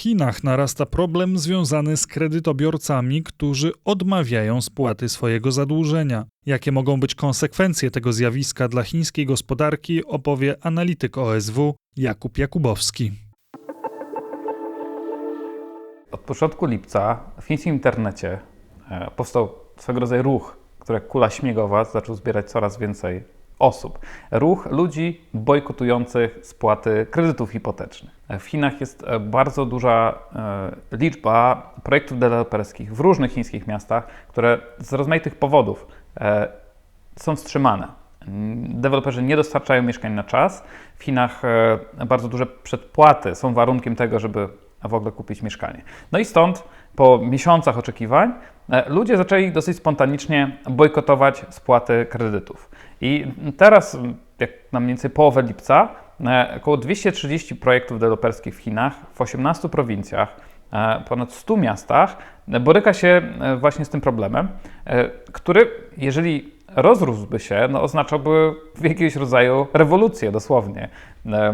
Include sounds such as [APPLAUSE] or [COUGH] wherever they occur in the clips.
Chinach narasta problem związany z kredytobiorcami, którzy odmawiają spłaty swojego zadłużenia. Jakie mogą być konsekwencje tego zjawiska dla chińskiej gospodarki, opowie analityk OSW Jakub Jakubowski. Od początku lipca w chińskim internecie e, powstał swego rodzaju ruch, który kula śmiegowa zaczął zbierać coraz więcej osób. Ruch ludzi bojkotujących spłaty kredytów hipotecznych. W Chinach jest e, bardzo duża e, liczba projektów deweloperskich w różnych chińskich miastach, które z rozmaitych powodów e, są wstrzymane. Deweloperzy nie dostarczają mieszkań na czas. W Chinach bardzo duże przedpłaty są warunkiem tego, żeby w ogóle kupić mieszkanie. No i stąd po miesiącach oczekiwań ludzie zaczęli dosyć spontanicznie bojkotować spłaty kredytów. I teraz, jak na mniej więcej połowę lipca, e, około 230 projektów deweloperskich w Chinach, w 18 prowincjach, e, ponad 100 miastach e, boryka się właśnie z tym problemem, który, jeżeli rozrósłby się, no oznaczałby jakiegoś rodzaju rewolucję dosłownie.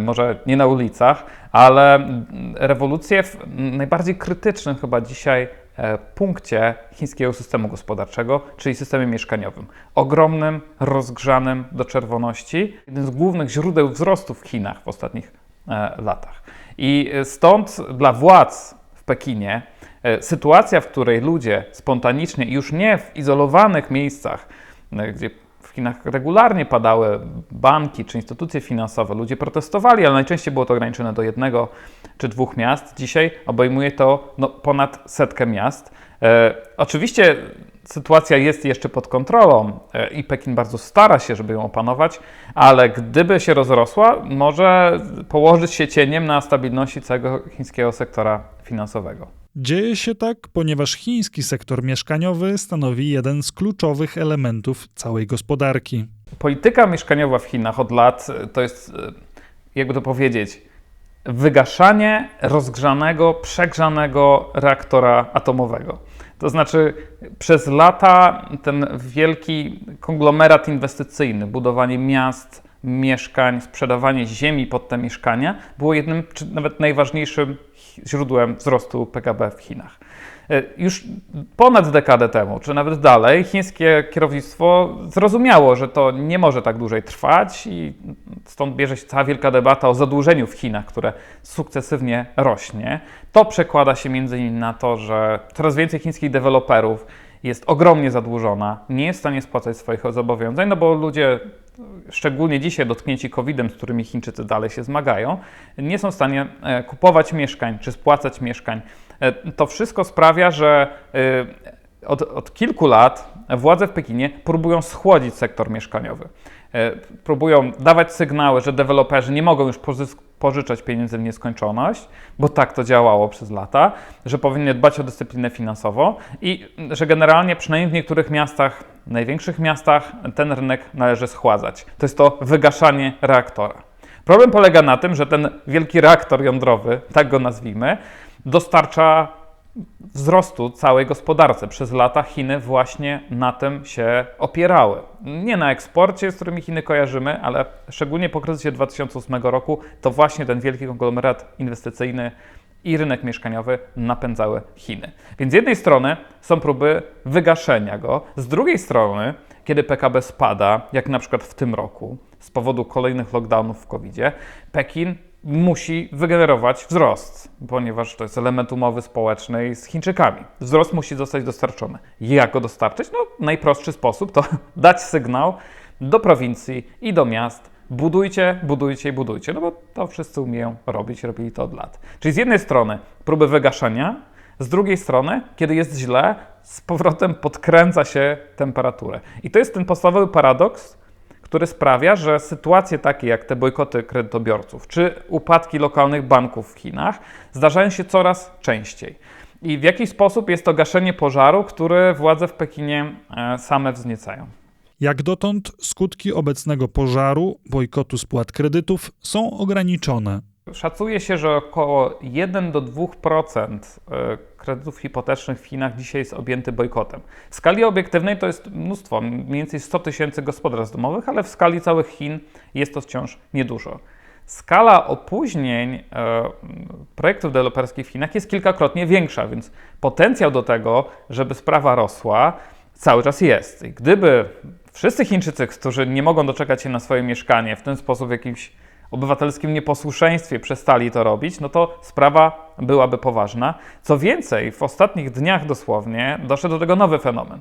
Może nie na ulicach, ale rewolucję w najbardziej krytycznym chyba dzisiaj E, punkcie chińskiego systemu gospodarczego, czyli systemie mieszkaniowym. Ogromnym, rozgrzanym do czerwoności, jeden z głównych źródeł wzrostu w Chinach w ostatnich e, latach. I stąd dla władz w Pekinie e, sytuacja, w której ludzie spontanicznie, już nie w izolowanych miejscach, gdzie w Chinach regularnie padały banki czy instytucje finansowe, ludzie protestowali, ale najczęściej było to ograniczone do jednego czy dwóch miast. Dzisiaj obejmuje to no, ponad setkę miast. E, oczywiście sytuacja jest jeszcze pod kontrolą e, i Pekin bardzo stara się, żeby ją opanować, ale gdyby się rozrosła, może położyć się cieniem na stabilności całego chińskiego sektora finansowego. Dzieje się tak, ponieważ chiński sektor mieszkaniowy stanowi jeden z kluczowych elementów całej gospodarki. Polityka mieszkaniowa w Chinach od lat e, to jest, jakby to powiedzieć, wygaszanie rozgrzanego, przegrzanego reaktora atomowego. To znaczy, przez lata ten wielki konglomerat inwestycyjny, budowanie miast, mieszkań, sprzedawanie ziemi pod te mieszkania było jednym, czy nawet najważniejszym źródłem wzrostu PKB w Chinach. E, już ponad dekadę temu, czy nawet dalej, chińskie kierownictwo zrozumiało, że to nie może tak dłużej trwać i stąd bierze się cała wielka debata o zadłużeniu w Chinach, które sukcesywnie rośnie. To przekłada się między innymi na to, że coraz więcej chińskich deweloperów jest ogromnie zadłużona, nie jest w stanie spłacać swoich zobowiązań, no bo ludzie, szczególnie dzisiaj dotknięci COVID-em, z którymi Chińczycy dalej się zmagają, nie są w stanie e, kupować mieszkań czy spłacać mieszkań. E, to wszystko sprawia, że e, od, od kilku lat władze w Pekinie próbują schłodzić sektor mieszkaniowy. Próbują dawać sygnały, że deweloperzy nie mogą już pożyczać pieniędzy w nieskończoność, bo tak to działało przez lata, że powinny dbać o dyscyplinę finansową i że generalnie, przynajmniej w niektórych miastach, największych miastach, ten rynek należy schładzać. To jest to wygaszanie reaktora. Problem polega na tym, że ten wielki reaktor jądrowy, tak go nazwijmy, dostarcza wzrostu całej gospodarce. Przez lata Chiny właśnie na tym się opierały. Nie na eksporcie, z którymi Chiny kojarzymy, ale szczególnie po kryzysie 2008 roku to właśnie ten wielki konglomerat inwestycyjny i rynek mieszkaniowy napędzały Chiny. Więc z jednej strony są próby wygaszenia go, z drugiej strony, kiedy PKB spada, jak na przykład w tym roku, z powodu kolejnych lockdownów w covid Pekin musi wygenerować wzrost, ponieważ to jest element umowy społecznej z Chińczykami. Wzrost musi zostać dostarczony. Jak go dostarczyć? No, najprostszy sposób to [LAUGHS] dać sygnał do prowincji i do miast, budujcie, budujcie i budujcie, no bo to wszyscy umieją robić, robili to od lat. Czyli z jednej strony próby wygaszenia, z drugiej strony, kiedy jest źle, z powrotem podkręca się temperaturę. I to jest ten podstawowy paradoks, który sprawia, że sytuacje takie jak te bojkoty kredytobiorców czy upadki lokalnych banków w Chinach zdarzają się coraz częściej. I w jaki sposób jest to gaszenie pożaru, który władze w Pekinie e, same wzniecają. Jak dotąd skutki obecnego pożaru, bojkotu spłat kredytów są ograniczone. Szacuje się, że około 1 do 2% e, kredytów hipotecznych w Chinach dzisiaj jest objęty bojkotem. W skali obiektywnej to jest mnóstwo, mniej więcej 100 tysięcy gospodarstw domowych, ale w skali całych Chin jest to wciąż niedużo. skala opóźnień e, projektów deweloperskich w Chinach jest kilkakrotnie większa, więc potencjał do tego, żeby sprawa rosła, cały czas jest. I gdyby wszyscy Chińczycy, którzy nie mogą doczekać się na swoje mieszkanie w ten sposób jakimś obywatelskim nieposłuszeństwie przestali to robić, no to sprawa byłaby poważna. Co więcej, w ostatnich dniach dosłownie doszedł do tego nowy fenomen,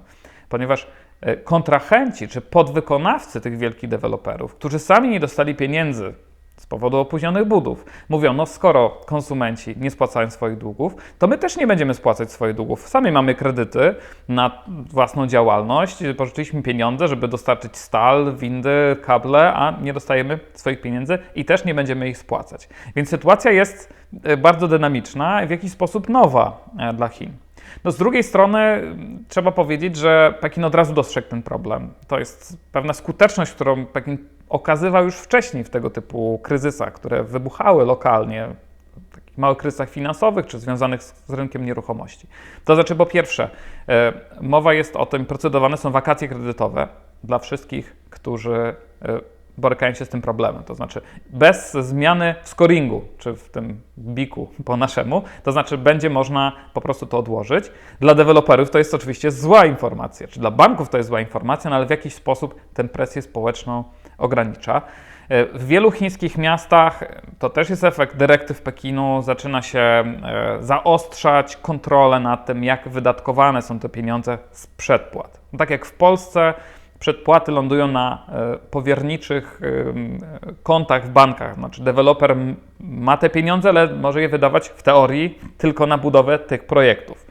ponieważ e, kontrahenci czy podwykonawcy tych wielkich deweloperów, którzy sami nie dostali pieniędzy z powodu opóźnionych budów, mówią, no skoro konsumenci nie spłacają swoich długów, to my też nie będziemy spłacać swoich długów. Sami mamy kredyty na własną działalność, pożyczyliśmy pieniądze, żeby dostarczyć stal, windy, kable, a nie dostajemy swoich pieniędzy i też nie będziemy ich spłacać. Więc sytuacja jest e, bardzo dynamiczna i w jakiś sposób nowa e, dla Chin. No z drugiej strony m, trzeba powiedzieć, że Pekin od razu dostrzegł ten problem. To jest pewna skuteczność, którą Pekin okazywał już wcześniej w tego typu kryzysach, które wybuchały lokalnie, w takich małych kryzysach finansowych czy związanych z, z rynkiem nieruchomości. To znaczy, po pierwsze, e, mowa jest o tym, procedowane są wakacje kredytowe dla wszystkich, którzy e, borykają się z tym problemem. To znaczy, bez zmiany w scoringu, czy w tym biku po naszemu, to znaczy, będzie można po prostu to odłożyć. Dla deweloperów to jest oczywiście zła informacja, czy dla banków to jest zła informacja, no ale w jakiś sposób tę presję społeczną ogranicza. E, W wielu chińskich miastach e, to też jest efekt dyrektyw Pekinu, zaczyna się e, zaostrzać kontrolę nad tym, jak wydatkowane są te pieniądze z przedpłat. Tak jak w Polsce przedpłaty lądują na e, powierniczych em, kontach w bankach. Znaczy, deweloper ma te pieniądze, ale może je wydawać w teorii tylko na budowę tych projektów.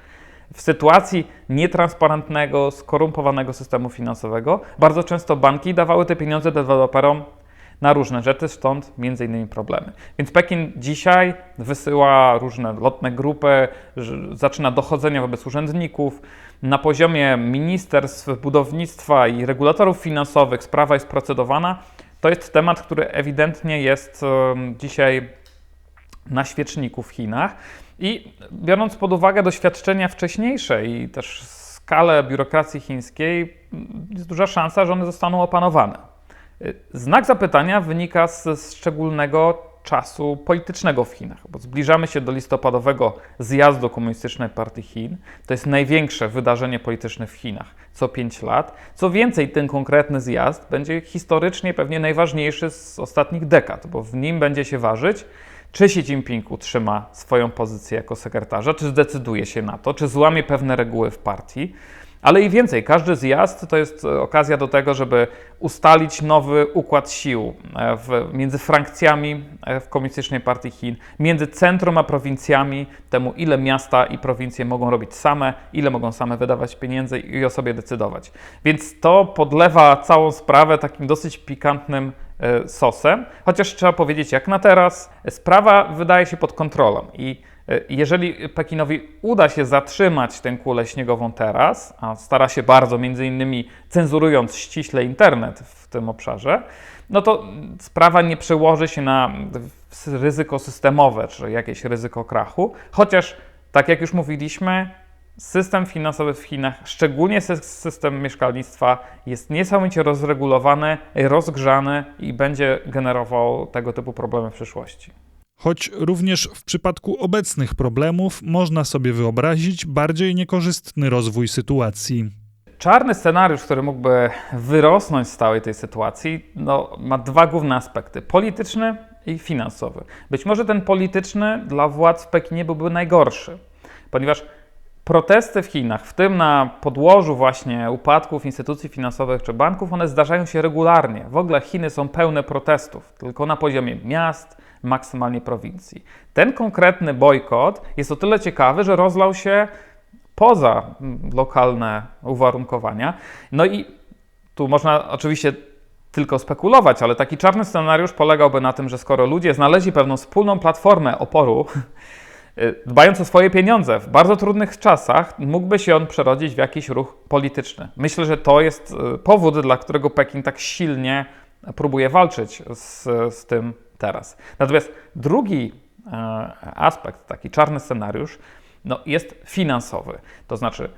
W sytuacji nietransparentnego, skorumpowanego systemu finansowego, bardzo często banki dawały te pieniądze deweloperom na różne rzeczy, stąd między innymi problemy. Więc Pekin dzisiaj wysyła różne lotne grupy, zaczyna dochodzenia wobec urzędników. Na poziomie ministerstw budownictwa i regulatorów finansowych sprawa jest procedowana. To jest temat, który ewidentnie jest dzisiaj na świeczniku w Chinach. I biorąc pod uwagę doświadczenia wcześniejsze i też skalę biurokracji chińskiej, jest duża szansa, że one zostaną opanowane. Y, Znak zapytania wynika z szczególnego czasu politycznego w Chinach, bo zbliżamy się do listopadowego zjazdu Komunistycznej Partii Chin. To jest największe wydarzenie polityczne w Chinach co 5 lat. Co więcej, ten konkretny zjazd będzie historycznie pewnie najważniejszy z ostatnich dekad, bo w nim będzie się ważyć, czy Xi Jinping utrzyma swoją pozycję jako sekretarza, czy zdecyduje się na to, czy złamie pewne reguły w partii. Ale i więcej, każdy zjazd to jest e, okazja do tego, żeby ustalić nowy układ sił e, w, między frakcjami e, w Komunistycznej Partii Chin, między centrum a prowincjami, temu ile miasta i prowincje mogą robić same, ile mogą same wydawać pieniędzy i o sobie decydować. Więc to podlewa całą sprawę takim dosyć pikantnym sosem, chociaż trzeba powiedzieć, jak na teraz, sprawa wydaje się pod kontrolą. I e, jeżeli Pekinowi uda się zatrzymać tę kulę śniegową teraz, a stara się bardzo, między innymi cenzurując ściśle internet w tym obszarze, no to sprawa nie przełoży się na ryzyko systemowe czy jakieś ryzyko krachu, chociaż tak jak już mówiliśmy, system finansowy w Chinach, szczególnie sy- system mieszkalnictwa, jest niesamowicie rozregulowany, rozgrzany i będzie generował tego typu problemy w przyszłości. Choć również w przypadku obecnych problemów można sobie wyobrazić bardziej niekorzystny rozwój sytuacji. Czarny scenariusz, który mógłby wyrosnąć z całej tej sytuacji, no, ma dwa główne aspekty: polityczny i finansowy. Być może ten polityczny dla władz w Pekinie byłby najgorszy, ponieważ protesty w Chinach, w tym na podłożu właśnie upadków instytucji finansowych czy banków, one zdarzają się regularnie. W ogóle Chiny są pełne protestów, tylko na poziomie miast, maksymalnie prowincji. Ten konkretny bojkot jest o tyle ciekawy, że rozlał się poza mm, lokalne uwarunkowania. No i tu można oczywiście tylko spekulować, ale taki czarny scenariusz polegałby na tym, że skoro ludzie znaleźli pewną wspólną platformę oporu, [LAUGHS] dbając o swoje pieniądze w bardzo trudnych czasach, mógłby się on przerodzić w jakiś ruch polityczny. Myślę, że to jest y, powód, dla którego Pekin tak silnie próbuje walczyć z, z tym teraz. Natomiast drugi e, aspekt, taki czarny scenariusz, no, jest finansowy. To znaczy,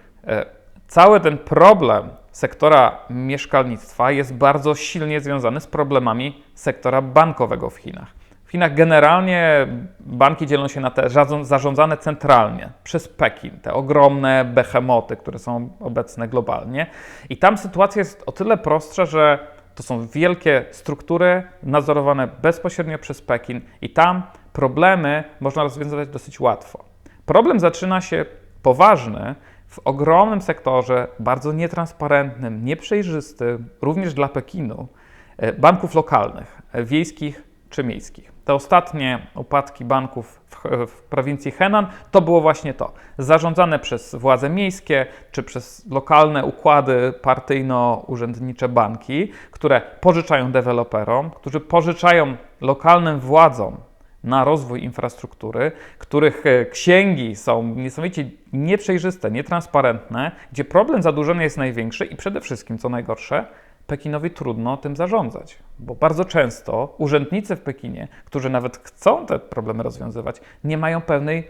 cały ten problem sektora mieszkalnictwa jest bardzo silnie związany z problemami sektora bankowego w Chinach. Chinach generalnie banki dzielą się na te zarząd- zarządzane centralnie przez Pekin, te ogromne behemoty, które są obecne globalnie. I tam sytuacja jest o tyle prostsza, że to są wielkie struktury nadzorowane bezpośrednio przez Pekin i tam problemy można rozwiązywać dosyć łatwo. Problem zaczyna się poważny w ogromnym sektorze, bardzo nietransparentnym, nieprzejrzystym, również dla Pekinu, e, banków lokalnych, e, wiejskich czy miejskich. Te ostatnie upadki banków w, w prowincji Henan to było właśnie to. Zarządzane przez władze miejskie czy przez lokalne układy partyjno-urzędnicze banki, które pożyczają deweloperom, którzy pożyczają lokalnym władzom na rozwój infrastruktury, których e, księgi są niesamowicie nieprzejrzyste, nietransparentne, gdzie problem zadłużenia jest największy i przede wszystkim, co najgorsze, Pekinowi trudno tym zarządzać, bo bardzo często urzędnicy w Pekinie, którzy nawet chcą te problemy rozwiązywać, nie mają pełnej e,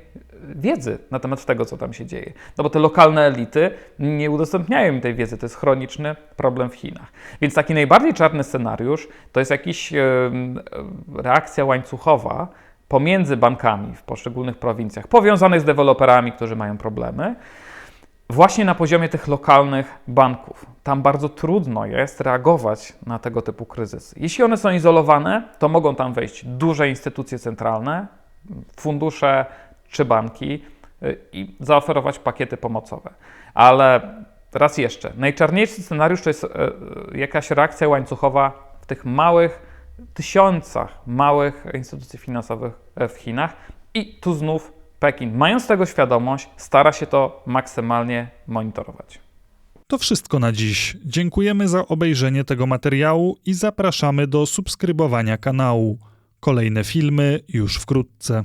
wiedzy na temat tego, co tam się dzieje. No bo te lokalne elity nie udostępniają im tej wiedzy, to jest chroniczny problem w Chinach. Więc taki najbardziej czarny scenariusz to jest jakaś reakcja łańcuchowa pomiędzy bankami w poszczególnych prowincjach, powiązanych z deweloperami, którzy mają problemy, właśnie na poziomie tych lokalnych banków. Tam bardzo trudno jest reagować na tego typu kryzysy. Jeśli one są izolowane, to mogą tam wejść duże instytucje centralne, fundusze czy banki y, i zaoferować pakiety pomocowe. Ale raz jeszcze, najczarniejszy scenariusz to jest y, y, jakaś reakcja łańcuchowa w tych małych, tysiącach małych instytucji finansowych e, w Chinach. I tu znów Pekin, mając tego świadomość, stara się to maksymalnie monitorować. To wszystko na dziś. Dziękujemy za obejrzenie tego materiału i zapraszamy do subskrybowania kanału. Kolejne filmy już wkrótce.